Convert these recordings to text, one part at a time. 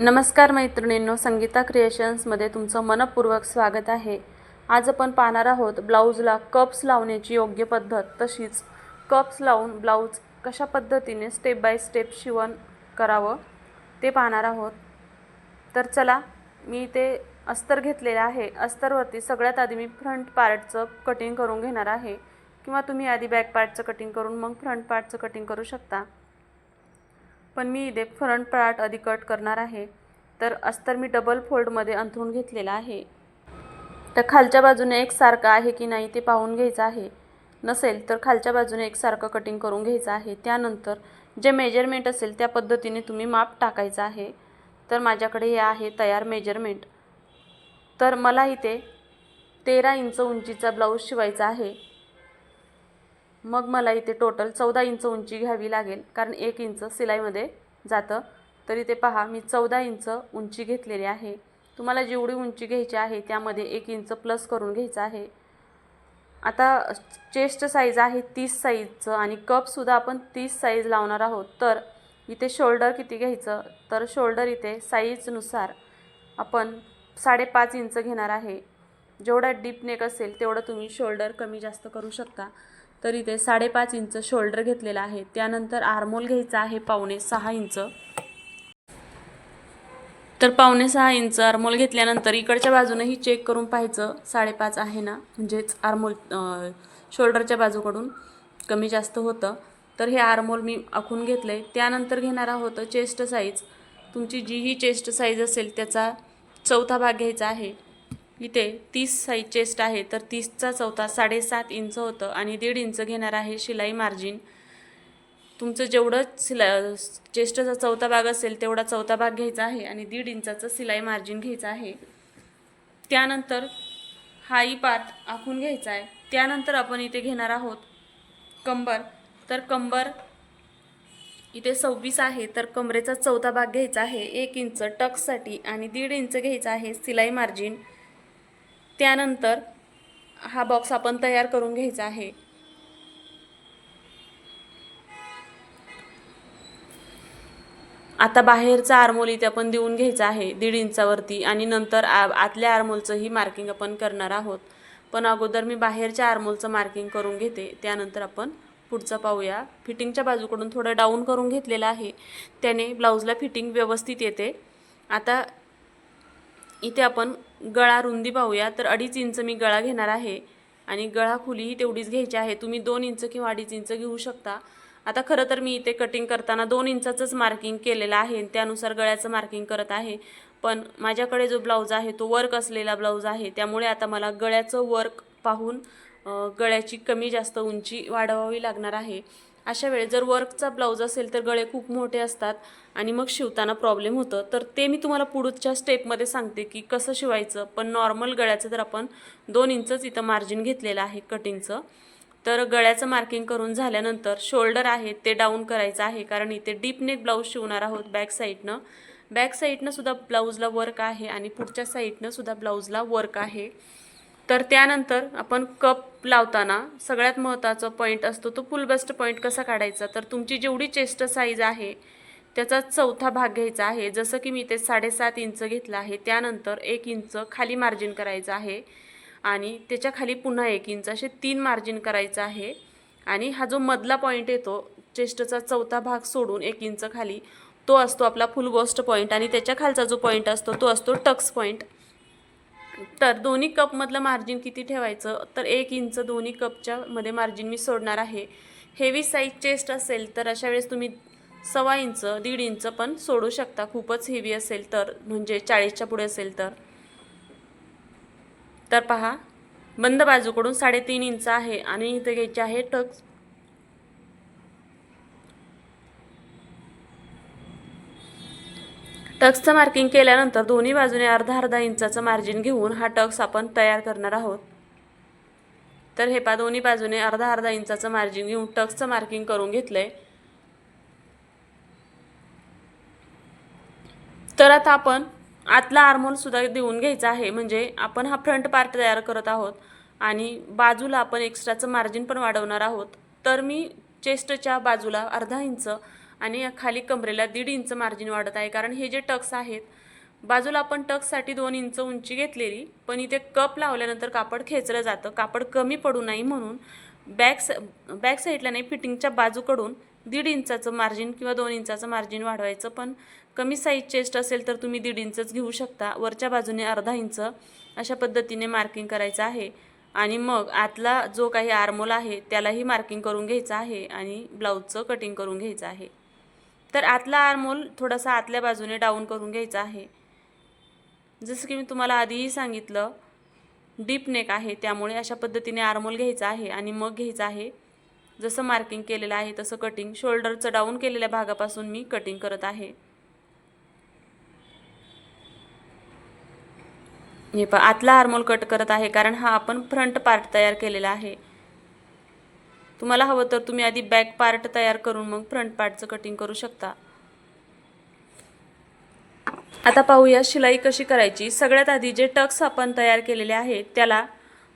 नमस्कार मैत्रिणींनो संगीता क्रिएशन्समध्ये तुमचं मनपूर्वक स्वागत आहे. आज आपण पाहणार आहोत ब्लाऊजला कप्स लावण्याची योग्य पद्धत. तशीच कप्स लावून ब्लाऊज कशा पद्धतीने स्टेप बाय स्टेप शिवण करावं ते पाहणार आहोत. तर चला मी ते अस्तर घेतलेलं आहे. अस्तरवरती सगळ्यात आधी मी फ्रंट पार्टचं कटिंग करून घेणार आहे. किंवा तुम्ही आधी बॅक पार्टचं कटिंग करून मग फ्रंट पार्टचं कटिंग करू शकता. पण मी इथे फ्रंट पार्ट आधी कट करणार आहे. तर अस्तर मी डबल फोल्डमध्ये अंथरून घेतलेला आहे. तर खालच्या बाजूने एकसारखं आहे की नाही ते पाहून घ्यायचं आहे. नसेल तर खालच्या बाजूने एकसारखं कटिंग करून घ्यायचं आहे. त्यानंतर जे मेजरमेंट असेल त्या पद्धतीने तुम्ही माप टाकायचं आहे. तर माझ्याकडे हे आहे तयार मेजरमेंट तर मला इथे तेरा इंच उंचीचा ब्लाऊज शिवायचा आहे. मग मला इथे टोटल चौदा इंच उंची घ्यावी लागेल. कारण एक इंच सिलाईमध्ये जातं. तर इथे पहा मी चौदा इंच उंची घेतलेली आहे. तुम्हाला जेवढी उंची घ्यायची आहे त्यामध्ये एक इंच प्लस करून घ्यायचं आहे. आता चेस्ट साईज आहे तीस साईजचं आणि कपसुद्धा आपण तीस साईज लावणार आहोत. तर इथे शोल्डर किती घ्यायचं? तर शोल्डर इथे साईजनुसार आपण साडेपाच इंच घेणार आहे. जेवढा डीप नेक असेल तेवढं तुम्ही शोल्डर कमी जास्त करू शकता. तर इथे साडेपाच इंच शोल्डर घेतलेला आहे. त्यानंतर आर्मोल घ्यायचा आहे पावणे सहा इंच. तर पावणे सहा इंच आर्मोल घेतल्यानंतर इकडच्या बाजूनही चेक करून पाहायचं. साडेपाच आहे ना? म्हणजेच आर्मोल शोल्डरच्या बाजूकडून कमी जास्त होतं. तर हे आर्मोल मी आखून घेतलं आहे त्यानंतर घेणार आहोत चेस्ट साईज तुमची जी ही चेस्ट साईज असेल त्याचा चौथा भाग घ्यायचा आहे. इथे तीस साईज चेस्ट आहे तर तीसचा चौथा साडेसात इंच होतं आणि दीड इंच घेणार आहे शिलाई मार्जिन तुमचं जेवढं सिला चेस्टचा चौथा भाग असेल तेवढा चौथा भाग घ्यायचा आहे आणि दीड इंचाचं सिलाई मार्जिन घ्यायचं आहे. त्यानंतर हाही पात आखून घ्यायचा आहे. त्यानंतर आपण इथे घेणार आहोत कंबर. तर कंबर इथे सव्वीस आहे तर कमरेचा चौथा भाग घ्यायचा आहे. एक इंच टक्ससाठी आणि दीड इंच घ्यायचा आहे सिलाई मार्जिन त्यानंतर हा बॉक्स आपण तयार करून घ्यायचा आहे. आता बाहेरचा आरमोल इथे आपण देऊन घ्यायचा आहे दीड इंचावरती आणि नंतर आ आतल्या आरमोलचंही मार्किंग आपण करणार आहोत. पण अगोदर मी बाहेरच्या आरमोलचं मार्किंग करून घेते. त्यानंतर आपण पुढचं पाहूया. फिटिंगच्या बाजूकडून थोडं डाऊन करून घेतलेलं आहे. त्याने ब्लाऊजला फिटिंग व्यवस्थित येते. आता इथे आपण गळा रुंदी पाहूया. तर अडीच इंच मी गळा घेणार आहे. आणि गळा खुलीही तेवढीच घ्यायची आहे. तुम्ही दोन इंच किंवा अडीच इंच घेऊ शकता. आता खरं तर मी इथे कटिंग करताना दोन इंचाचंच मार्किंग केलेलं आहे त्यानुसार गळ्याचं मार्किंग करत आहे. पण माझ्याकडे जो ब्लाऊज आहे तो वर्क असलेला ब्लाऊज आहे. त्यामुळे आता मला गळ्याचं वर्क पाहून गळ्याची कमी जास्त उंची वाढवावी लागणार आहे. अशा वेळेस जर वर्कचा ब्लाऊज असेल तर गळे खूप मोठे असतात आणि मग शिवताना प्रॉब्लेम होतं. तर ते मी तुम्हाला पुढच्या स्टेपमध्ये सांगते की कसं शिवायचं. पण नॉर्मल गळ्याचं तर आपण दोन इंचच इथं मार्जिन घेतलेलं आहे कटिंगचं तर गळ्याचं मार्किंग करून झाल्यानंतर शोल्डर आहे ते डाऊन करायचं आहे. कारण इथे डीप नेक ब्लाऊज शिवणार आहोत बॅक साईडनं बॅक साईडनं सुद्धा ब्लाऊजला वर्क आहे आणि पुढच्या साईडनं सुद्धा ब्लाऊजला वर्क आहे. तर त्यानंतर आपण कप लावताना सगळ्यात महत्त्वाचा पॉईंट असतो तो फुल बेस्ट पॉईंट कसा काढायचा? तर तुमची जेवढी चेस्ट साईज आहे त्याचा चौथा भाग घ्यायचा आहे. जसं की मी ते साडेसात इंच घेतलं आहे त्यानंतर एक इंच खाली मार्जिन करायचं आहे आणि त्याच्याखाली पुन्हा एक इंच असे तीन मार्जिन करायचं आहे आणि हा जो मधला पॉईंट येतो चेस्टचा चौथा भाग सोडून एक इंच खाली तो असतो आपला फुल गोस्ट पॉईंट आणि त्याच्या खालचा जो पॉईंट असतो तो असतो टक्स पॉईंट तर दोन्ही कपमधलं मार्जिन किती ठेवायचं? तर एक इंच दोन्ही कपच्या मध्ये मार्जिन मी सोडणार आहे. हेवी साईज चेस्ट असेल तर अशा वेळेस तुम्ही सव्वा इंच दीड इंच पण सोडू शकता. खूपच हेवी असेल तर म्हणजे चाळीसच्या पुढे असेल तर. तर पहा बंद बाजूकडून साडेतीन इंच आहे आणि इथे घ्यायचे आहे टक्स टक्सचं मार्किंग केल्यानंतर दोन्ही बाजूने अर्धा अर्धा इंचाचं मार्जिन घेऊन हा टक्स आपण तयार करणार आहोत. तर हे पा दोन्ही बाजूने अर्धा अर्धा इंचाचं मार्जिन घेऊन टक्सचं मार्किंग करून घेतलंय. तर आता आपण आतला आर्मोलसुद्धा देऊन घ्यायचा आहे म्हणजे आपण हा फ्रंट पार्ट तयार करत आहोत आणि बाजूला आपण एक्स्ट्राचं मार्जिन पण वाढवणार आहोत. तर मी चेस्टच्या बाजूला अर्धा इंच आणि खाली कमरेला दीड इंच मार्जिन वाढत आहे. कारण हे जे टक्स आहेत बाजूला आपण टक्ससाठी दोन इंच उंची घेतलेली पण इथे कप लावल्यानंतर कापड खेचलं जातं. कापड कमी पडू नाही म्हणून बॅक स बॅक साईडला नाही फिटिंगच्या बाजूकडून दीड इंचाचं मार्जिन किंवा दोन इंचाचं मार्जिन वाढवायचं. पण कमी साईज चेस्ट असेल तर तुम्ही दीड इंचच घेऊ शकता. वरच्या बाजूने अर्धा इंच अशा पद्धतीने मार्किंग करायचं आहे. आणि मग आतला जो काही आर्मोल आहे त्यालाही मार्किंग करून घ्यायचं आहे आणि ब्लाऊजचं कटिंग करून घ्यायचं आहे. तर आतला आर्मोल थोडासा आतल्या बाजूने डाऊन करून घ्यायचा आहे. जसं की मी तुम्हाला आधीही सांगितलं डीप नेक आहे त्यामुळे अशा पद्धतीने आर्मोल घ्यायचा आहे आणि मग घ्यायचं आहे. जसं मार्किंग केलेलं आहे तसं कटिंग. शोल्डरचं डाऊन केलेल्या भागापासून मी कटिंग करत आहे. हे पहा आतला आर्मोल कट करत आहे कारण हा आपण फ्रंट पार्ट तयार केलेला आहे. तुम्हाला हवं तर तुम्ही आधी बॅक पार्ट तयार करून मग फ्रंट पार्टचं कटिंग करू शकता. आता पाहूया शिलाई कशी करायची. सगळ्यात आधी जे टक्स आपण तयार केलेले आहेत त्याला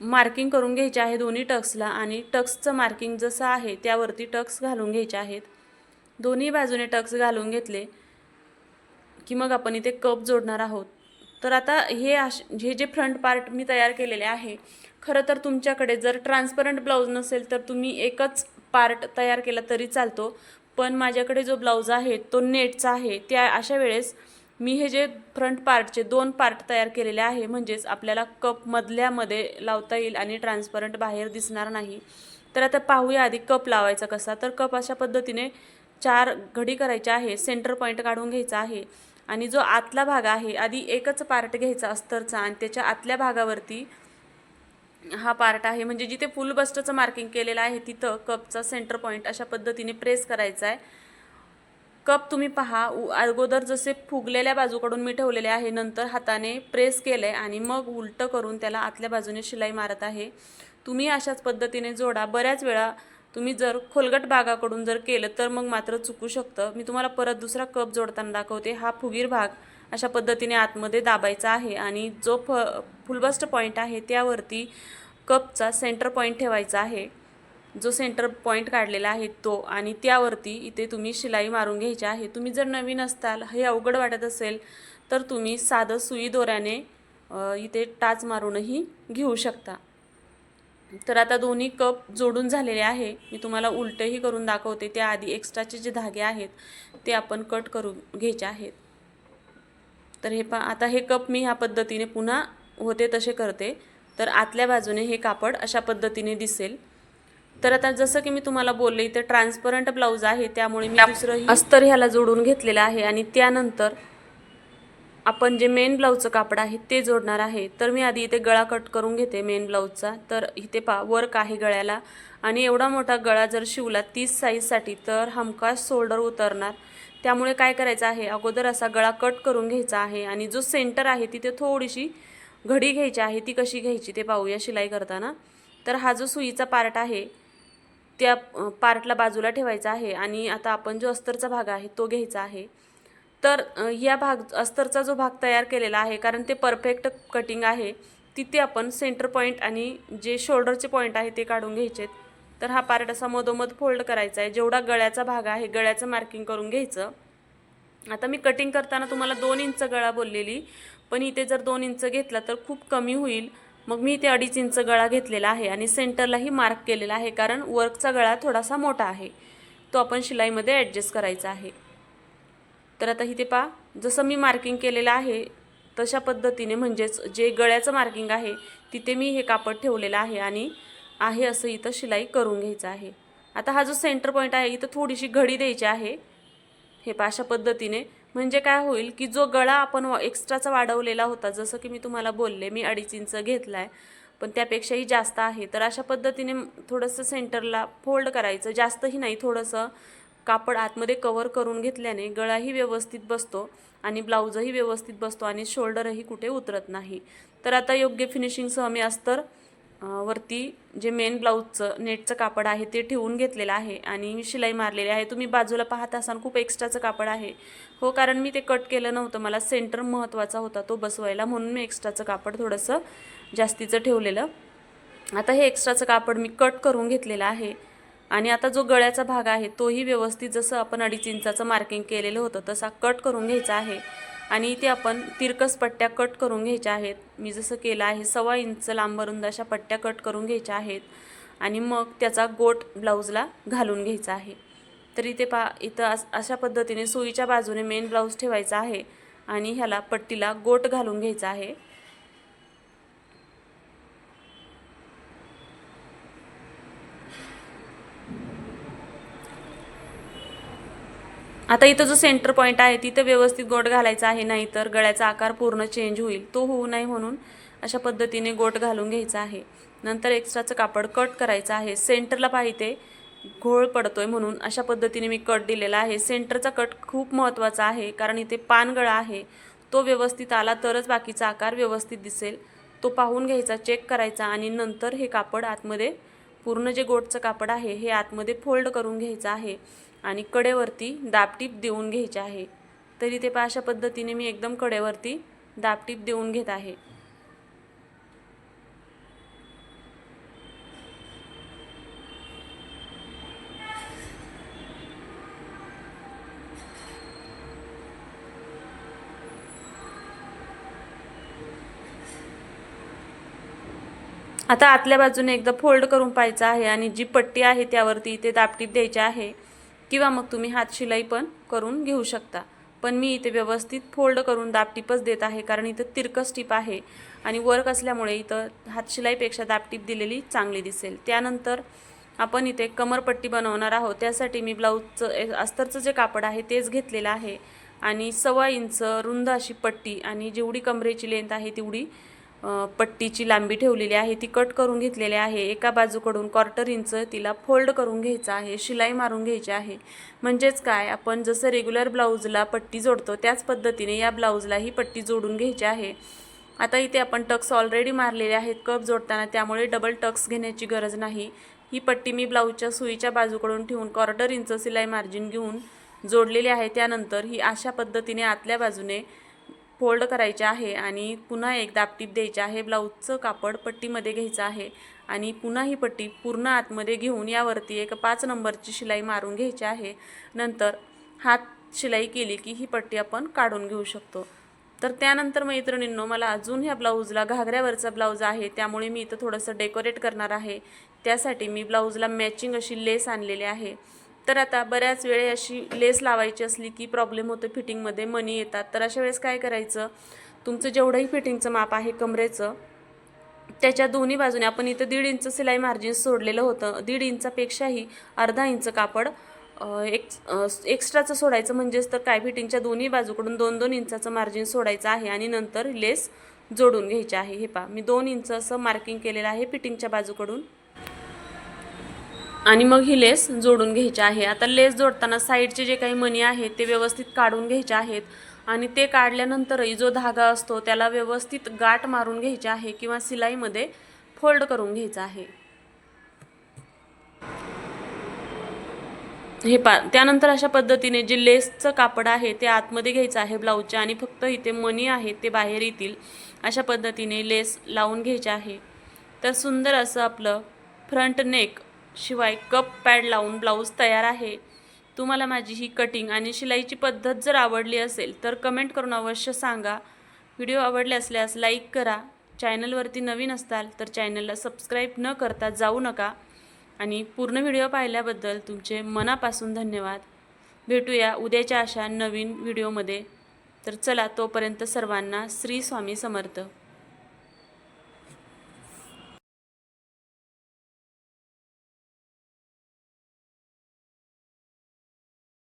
मार्किंग करून घ्यायचे आहे दोन्ही टक्सला आणि टक्सचं मार्किंग जसं आहे त्यावरती टक्स घालून घ्यायचे आहेत. दोन्ही बाजूने टक्स घालून घेतले की मग आपण इथे कप जोडणार आहोत. तर आता हे अश हे जे फ्रंट पार्ट मी तयार केलेले आहे खरं तर तुमच्याकडे जर ट्रान्सपरंट ब्लाऊज नसेल तर तुम्ही एकच पार्ट तयार केला तरी चालतो. पण माझ्याकडे जो ब्लाऊज आहे तो नेटचा आहे त्या अशा वेळेस मी हे जे फ्रंट पार्टचे दोन पार्ट तयार केलेले आहे म्हणजेच आपल्याला कप मधल्यामध्ये लावता येईल आणि ट्रान्सपरंट बाहेर दिसणार नाही. तर आता पाहूया आधी कप लावायचा कसा. तर कप अशा पद्धतीने चार घडी करायचे आहे सेंटर पॉईंट काढून घ्यायचा आहे. आणि जो आतला भाग आहे आधी एकच पार्ट घ्यायचा अस्तरचा आणि त्याच्या आतल्या भागावरती हा पार्ट आहे. म्हणजे जिथे फुल बस्टचं मार्किंग केलेलं आहे तिथं कपचा सेंटर पॉईंट अशा पद्धतीने प्रेस करायचा आहे. कप तुम्ही पहा उ- अगोदर जसे फुगलेल्या बाजूकडून मी ठेवलेले आहे नंतर हाताने प्रेस केलं आहे आणि मग उलटं करून त्याला आतल्या बाजूने शिलाई मारत आहे. तुम्ही अशाच पद्धतीने जोडा. बऱ्याच वेळा तुम्ही जर खोलगट भागाकडून जर केलं तर मग मात्र चुकू शकतं. मी तुम्हाला परत दुसरा कप जोडताना दाखवते. हा फुगीर भाग अशा पद्धतीने आतमध्ये दाबायचा आहे आणि जो फ फुलबस्ट पॉईंट आहे त्यावरती कपचा सेंटर पॉईंट ठेवायचा आहे. जो सेंटर पॉईंट काढलेला आहे तो आणि त्यावरती इथे तुम्ही शिलाई मारून घ्यायची आहे. तुम्ही जर नवीन असताल हे अवघड वाटत असेल तर तुम्ही साधं सुई दोऱ्याने इथे टाच मारूनही घेऊ शकता. तर आता दोन्ही कप जोडून झालेले आहे. मी तुम्हाला उलटही करून दाखवते. त्याआधी एक्स्ट्राचे जे धागे आहेत ते आपण कट करून घ्यायचे आहेत. तर हे पा आता हे कप मी ह्या पद्धतीने पुन्हा होते तसे करते. तर आतल्या बाजूने हे कापड अशा पद्धतीने दिसेल. तर आता जसं की मी तुम्हाला बोलले इथे ट्रान्सपरंट ब्लाऊज आहे. त्यामुळे मी दुसरंही अस्तर ह्याला जोडून घेतलेलं आहे. आणि त्यानंतर आपण जे मेन ब्लाऊजचं कापड आहे ते जोडणार आहे. तर मी आधी इथे गळा कट करून घेते मेन ब्लाऊजचा तर इथे पा वर्क आहे गळ्याला. आणि एवढा मोठा गळा जर शिवला तीस साईजसाठी तर हमखास शोल्डर उतरणार. त्यामुळे काय करायचं आहे? अगोदर असा गळा कट करून घ्यायचा आहे. आणि जो सेंटर आहे तिथे थोडीशी घडी घ्यायची आहे. ती कशी घ्यायची ते पाहूया शिलाई करताना. तर हा जो सुईचा पार्ट आहे त्या पार्टला बाजूला ठेवायचा आहे. आणि आता आपण जो अस्तरचा भाग आहे तो घ्यायचा आहे. तर ह्या या भाग अस्तरचा जो भाग तयार केलेला आहे कारण ते परफेक्ट कटिंग आहे तिथे आपण सेंटर पॉईंट आणि जे शोल्डरचे पॉईंट आहे ते काढून घ्यायचे तर हा पार्ट असा मधोमध फोल्ड करायचा आहे जेवढा गळ्याचा भाग आहे गळ्याचं मार्किंग करून घ्यायचं. आता मी कटिंग करताना तुम्हाला दोन इंच गळा बोललेली पण इथे जर दोन इंच घेतला तर खूप कमी होईल. मग मी इथे अडीच इंच गळा घेतलेला आहे आणि सेंटरलाही मार्क केलेला आहे कारण वर्कचा गळा थोडासा मोठा आहे. तो आपण शिलाईमध्ये ॲडजस्ट करायचा आहे. तर आता इथे पा जसं मी मार्किंग केलेलं आहे तशा पद्धतीने म्हणजेच जे गळ्याचं मार्किंग आहे तिथे मी हे कापड ठेवलेलं आहे आणि आहे असं इथं शिलाई करून घ्यायचं आहे. आता हा जो सेंटर पॉईंट आहे इथं थोडीशी घडी द्यायची आहे. हे पा अशा पद्धतीने. म्हणजे काय होईल की जो गळा आपण एक्स्ट्राचा वाढवलेला होता जसं की मी तुम्हाला बोलले मी अडीच इंच घेतला आहे पण त्यापेक्षाही जास्त आहे. तर अशा पद्धतीने थोडंसं सेंटरला फोल्ड करायचं. जास्तही नाही थोडंसं कापड आतमध्ये कवर करून घेतल्याने गळाही व्यवस्थित बसतो आणि ब्लाऊजही व्यवस्थित बसतो आणि शोल्डरही कुठे उतरत नाही. तर आता योग्य फिनिशिंगसह मी अस्तर वरती जे मेन ब्लाऊजचं नेटचं कापड आहे ते ठेवून घेतलेलं आहे आणि मी शिलाई मारलेली आहे. तुम्ही बाजूला पाहत असाल खूप एक्स्ट्राचं कापड आहे. हो कारण मी ते कट केलं नव्हतं. मला सेंटर महत्त्वाचा होता तो बसवायला. म्हणून मी एक्स्ट्राचं कापड थोडंसं जास्तीचं ठेवलेलं. आता हे एक्स्ट्राचं कापड मी कट करून घेतलेलं आहे. आणि आता जो गळ्याचा भाग आहे तोही व्यवस्थित जसं आपण अडीच इंचाचं मार्किंग केलेलं होतं तसा कट करून घ्यायचा आहे. आणि इथे आपण तिरकस पट्ट्या कट करून घ्यायच्या आहेत. मी जसं केलं आहे सव्वा इंच लांबरुंद अशा पट्ट्या कट करून घ्यायच्या आहेत. आणि मग त्याचा गोट ब्लाऊजला घालून घ्यायचा आहे. तर इथे पा इथं अस अशा पद्धतीने सुईच्या बाजूने मेन ब्लाऊज ठेवायचा आहे. आणि ह्याला पट्टीला गोट घालून घ्यायचा आहे. आता इथं जो सेंटर पॉईंट आहे तिथं व्यवस्थित गोट घालायचा आहे नाही तर गळ्याचा आकार पूर्ण चेंज होईल. तो होऊ नये म्हणून अशा पद्धतीने गोट घालून घ्यायचा आहे. नंतर एक्स्ट्राचं कापड कट करायचं आहे. सेंटरला पाहिजे घोळ पडतोय म्हणून अशा पद्धतीने मी कट दिलेला आहे. सेंटरचा कट खूप महत्त्वाचा आहे कारण इथे पानगळा आहे. तो व्यवस्थित आला तरच बाकीचा आकार व्यवस्थित दिसेल. तो पाहून घ्यायचा चेक करायचा आणि नंतर हे कापड आतमध्ये पूर्ण जे गोटचं कापड आहे हे आतमध्ये फोल्ड करून घ्यायचं आहे. आणि कडेवरती दाबटीप देऊन घ्यायचे आहे. तरी ते पहा अशा पद्धतीने मी एकदम कडेवरती दाबटीप देऊन घेत आहे. आता आतल्या बाजूने एकदा फोल्ड करून पाहायचं आहे आणि जी पट्टी आहे त्यावरती इथे दापटीप द्यायची आहे. किंवा मग तुम्ही हात शिलाई पण करून घेऊ शकता. पण मी इथे व्यवस्थित फोल्ड करून दापटीपच देत आहे कारण इथं तिरकस टीप आहे आणि वर्क असल्यामुळे इथं हातशिलाईपेक्षा दापटीप दिलेली चांगली दिसेल. त्यानंतर आपण इथे कमरपट्टी बनवणार आहोत. त्यासाठी मी ब्लाऊजचं ए- अस्तरचं जे कापड आहे तेच घेतलेलं आहे. आणि सव्वा इंच रुंद अशी पट्टी आणि जेवढी कमरेची लेंथ आहे तेवढी पट्टीची लांबी ठेवलेली आहे ती कट करून घेतलेली आहे. एका बाजूकडून क्वार्टर इंच तिला फोल्ड करून घ्यायचं आहे शिलाई मारून घ्यायची आहे. म्हणजेच काय आपण जसं रेग्युलर ब्लाऊजला पट्टी जोडतो त्याच पद्धतीने या ब्लाऊजलाही पट्टी जोडून घ्यायची आहे. आता इथे आपण टक्स ऑलरेडी मारलेले आहेत कप जोडताना त्यामुळे डबल टक्स घेण्याची गरज नाही. ही पट्टी मी ब्लाऊजच्या सुईच्या बाजूकडून ठेवून क्वार्टर इंच सिलाई मार्जिन घेऊन जोडलेली आहे. त्यानंतर ही अशा पद्धतीने आतल्या बाजूने फोल्ड करायचे आहे आणि पुन्हा एक दापटीप द्यायची आहे. ब्लाऊजचं कापड पट्टीमध्ये घ्यायचं आहे आणि पुन्हा ही पट्टी पूर्ण आतमध्ये घेऊन यावरती एक पाच नंबरची शिलाई मारून घ्यायची आहे. नंतर हात शिलाई केली की ही पट्टी आपण काढून घेऊ शकतो. तर त्यानंतर मैत्रिणींनो मला अजून ह्या ब्लाऊजला घागऱ्यावरचा ब्लाऊज आहे. त्यामुळे मी इथं थोडंसं डेकोरेट करणार आहे. त्यासाठी मी ब्लाऊजला मॅचिंग अशी लेस आणलेली आहे. तर आता बऱ्याच वेळे अशी लेस लावायची असली की प्रॉब्लेम होतो फिटिंगमध्ये मनी येतात. तर अशा वेळेस काय करायचं? तुमचं जेवढंही फिटिंगचं माप आहे कमरेचं त्याच्या दोन्ही बाजूने आपण इथं दीड इंच सिलाई मार्जिन सोडलेलं होतं. दीड इंचापेक्षाही अर्धा इंच कापड एक एक्स्ट्राचं सोडायचं म्हणजेच तर काय? फिटिंगच्या दोन्ही बाजूकडून दोन दोन इंचाचं मार्जिन सोडायचं आहे आणि नंतर लेस जोडून घ्यायची आहे. हे पहा मी दोन इंच असं मार्किंग केलेलं आहे फिटिंगच्या बाजूकडून. आणि मग ही लेस जोडून घ्यायची आहे. आता लेस जोडताना साईडचे जे काही मणी आहेत ते व्यवस्थित काढून घ्यायचे आहेत. आणि ते काढल्यानंतरही जो धागा असतो त्याला व्यवस्थित गाठ मारून घ्यायची आहे किंवा सिलाईमध्ये फोल्ड करून घ्यायचा आहे. हे पा त्यानंतर अशा पद्धतीने जे लेसचं कापड आहे ते आतमध्ये घ्यायचं आहे ब्लाऊजच्या आणि फक्त इथे मणी आहेत ते बाहेर येतील. अशा पद्धतीने लेस लावून घ्यायचे आहे. तर सुंदर असं आपलं फ्रंट नेक शिवाय कप पॅड लावून ब्लाऊज तयार आहे. तुम्हाला माझी ही कटिंग आणि शिलाईची पद्धत जर आवडली असेल तर कमेंट करून अवश्य सांगा. व्हिडिओ आवडले असल्यास लाईक करा. चॅनलवरती नवीन असताल तर चॅनलला सबस्क्राईब न करता जाऊ नका. आणि पूर्ण व्हिडिओ पाहिल्याबद्दल तुमचे मनापासून धन्यवाद. भेटूया उद्याच्या अशा नवीन व्हिडिओमध्ये. तर चला तोपर्यंत सर्वांना श्री स्वामी समर्थ.